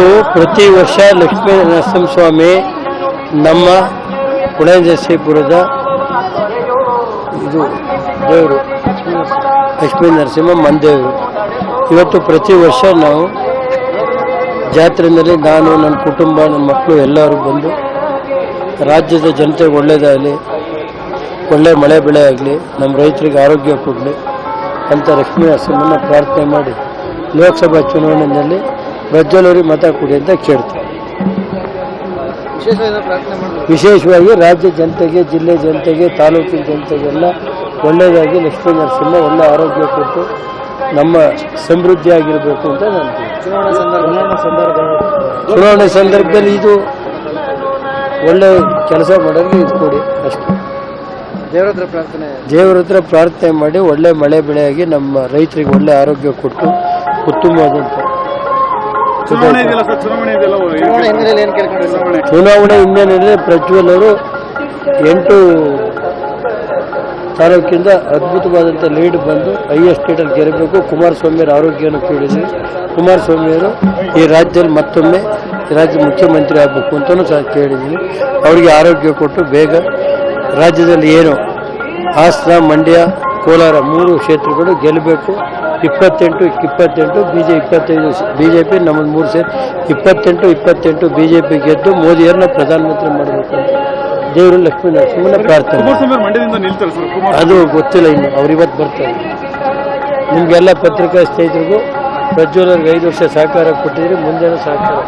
ಇವತ್ತು ಪ್ರತಿ ವರ್ಷ ಲಕ್ಷ್ಮೀ ನರಸಿಂಹಸ್ವಾಮಿ ನಮ್ಮ ಪುಣಜಸಿಪುರದ ಇದು ದೇವರು, ಲಕ್ಷ್ಮೀ ನರಸಿಂಹ ಮಂದೇವರು ಇವತ್ತು ಪ್ರತಿ ವರ್ಷ ನಾವು ಜಾತ್ರೆಯಲ್ಲಿ ನಾನು, ನನ್ನ ಕುಟುಂಬ, ನನ್ನ ಮಕ್ಕಳು ಎಲ್ಲರೂ ಬಂದು ರಾಜ್ಯದ ಜನತೆಗೆ ಒಳ್ಳೆಯದಾಗಲಿ, ಒಳ್ಳೆ ಮಳೆ ಬೆಳೆ ಆಗಲಿ, ನಮ್ಮ ರೈತರಿಗೆ ಆರೋಗ್ಯ ಕೊಡಲಿ ಅಂತ ಲಕ್ಷ್ಮೀ ನರಸಿಂಹನ ಪ್ರಾರ್ಥನೆ ಮಾಡಿ ಲೋಕಸಭಾ ಚುನಾವಣೆಯಲ್ಲಿ ಪ್ರಜ್ವಲರಿಗೆ ಮತ ಕೊಡಿ ಅಂತ ಮಾಡಿದ್ರು ವಿಶೇಷವಾಗಿ ರಾಜ್ಯ ಜನತೆಗೆ ಜಿಲ್ಲೆ ಜನತೆಗೆ ತಾಲೂಕಿನ ಜನತೆಗೆಲ್ಲ ಒಳ್ಳೆಯದಾಗಿ ಲಕ್ಷ್ಮೀ ನರಸಿಂಹ ಒಳ್ಳೆ ಆರೋಗ್ಯ ಕೊಟ್ಟು ನಮ್ಮ ಸಮೃದ್ಧಿಯಾಗಿರಬೇಕು ಅಂತ ನಾನು ಚುನಾವಣಾ ಸಂದರ್ಭ ಸಂದರ್ಭ ಚುನಾವಣೆ ಸಂದರ್ಭದಲ್ಲಿ ಇದು ಒಳ್ಳೆ ಕೆಲಸ ಮಾಡೋರಿಗೆ ಇದು ಕೊಡಿ ಅಷ್ಟೇ. ದೇವರತ್ರ ಪ್ರಾರ್ಥನೆ. ದೇವರ ಹತ್ರ ಪ್ರಾರ್ಥನೆ ಮಾಡಿ ಒಳ್ಳೆ ಮಳೆ ಬೆಳೆಯಾಗಿ ನಮ್ಮ ರೈತರಿಗೆ ಒಳ್ಳೆ ಆರೋಗ್ಯ ಕೊಟ್ಟು ಉತ್ತಮವಾದಂಥ ಚುನಾವಣೆ ಚುನಾವಣೆ ಹಿನ್ನೆಲೆಯಲ್ಲಿ ಏನು ಕೇಳ್ಕೊಂಡ್ರಿ ಚುನಾವಣೆ. ಚುನಾವಣೆ ಪ್ರಜ್ವಲ್ ಅವರು ಎಂಟು ತಾಲೂಕಿಂದ ಅದ್ಭುತವಾದಂಥ ಲೀಡ್ ಬಂದು ಹೈಯೆಸ್ಟ್ ಲೀಡಲ್ಲಿ ಗೆಲ್ಲಬೇಕು. ಕುಮಾರಸ್ವಾಮಿಯವರ ಆರೋಗ್ಯವನ್ನು ಕೇಳಿದ್ವಿ ಕುಮಾರಸ್ವಾಮಿಯವರು ಈ ರಾಜ್ಯದಲ್ಲಿ ಮತ್ತೊಮ್ಮೆ ರಾಜ್ಯ ಮುಖ್ಯಮಂತ್ರಿ ಆಗಬೇಕು ಅಂತಲೂ ಸಹ ಕೇಳಿದ್ದೀನಿ. ಅವರಿಗೆ ಆರೋಗ್ಯ ಕೊಟ್ಟು ಬೇಗ ರಾಜ್ಯದಲ್ಲಿ ಏನು ಹಾಸನ ಮಂಡ್ಯ ಕೋಲಾರ ಮೂರು ಕ್ಷೇತ್ರಗಳು ಗೆಲ್ಲಬೇಕು. ಇಪ್ಪತ್ತೆಂಟು ಇಪ್ಪತ್ತೆಂಟು ಬಿ ಜೆ ಇಪ್ಪತ್ತೈದು ಬಿ ಜೆ ಪಿ ನಮ್ಮದು ಮೂರು ಸೇರಿ ಇಪ್ಪತ್ತೆಂಟು ಇಪ್ಪತ್ತೆಂಟು ಬಿ ಜೆ ಪಿ ಗೆದ್ದು ಮೋದಿಯವ್ರನ್ನ ಪ್ರಧಾನಮಂತ್ರಿ ಮಾಡಬೇಕು ಅಂತ. ದೇವರು ಲಕ್ಷ್ಮೀ ನರಸಿಂಹನ ಪ್ರಾರ್ಥನೆ. ಅದು ಗೊತ್ತಿಲ್ಲ ಇನ್ನು ಅವ್ರು ಇವತ್ತು ಬರ್ತಾರೆ. ನಿಮಗೆಲ್ಲ ಪತ್ರಿಕಾ ಸ್ನೇಹಿತರಿಗೂ ಪ್ರಜ್ವಲರಿಗೆ ಐದು ವರ್ಷ ಸಹಕಾರ ಕೊಟ್ಟಿದ್ರೆ ಮುಂದೆನೂ ಸಹಕಾರ.